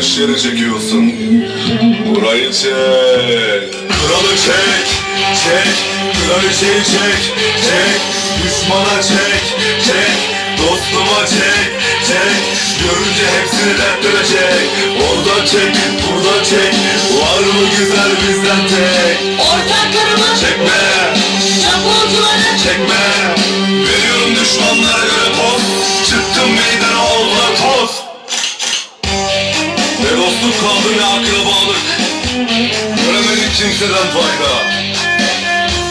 yanlış yere çekiyorsun. Burayı çek. Kralı çek. Çek. Kraliçeyi çek. Çek. Düşmana çek. Çek. Dostuma çek. Çek. Görünce hepsini dertlere çek. Oradan çek. Buradan çek. Var mı güzel bizden tek? Ortaklarımı, Çekme. çapulcuları, Çekme. Veriyorum düşmanlara göre toz. Çıktım meydana Ne dostluk kaldı ne akrabalık. Göremedik kimseden fayda.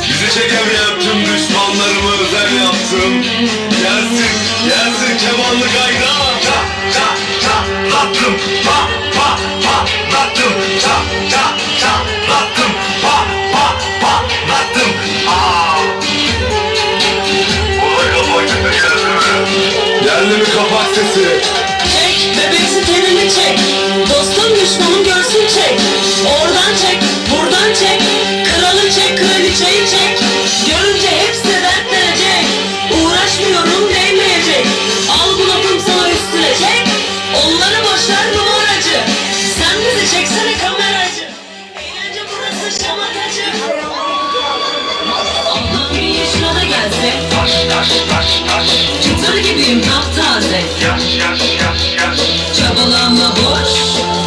Bizi çekemeyen tüm düşmanlarımı özel yaptım. Gelsin, gelsin kemanlı kayda. Ta, ta, ta, lattım. Pa, pa, pa, lattım. Ta, ta, ta, lattım. Pa, pa, pa, lattım. Aa. Olay kapak geldi mi? Geldi mi kapak sesi? Taş taş taş taş Çıtır gibiyim taptaze. Yaş yaş yaş yaş. Çabalama boş.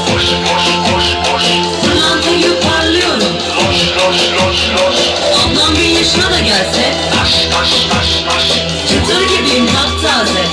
Boş boş boş boş. Pırlanta gibi parlıyorum Loş loş loş loş. Ablam bin yaşına da gelse. Taş taş taş taş Çıtır gibiyim taptaze.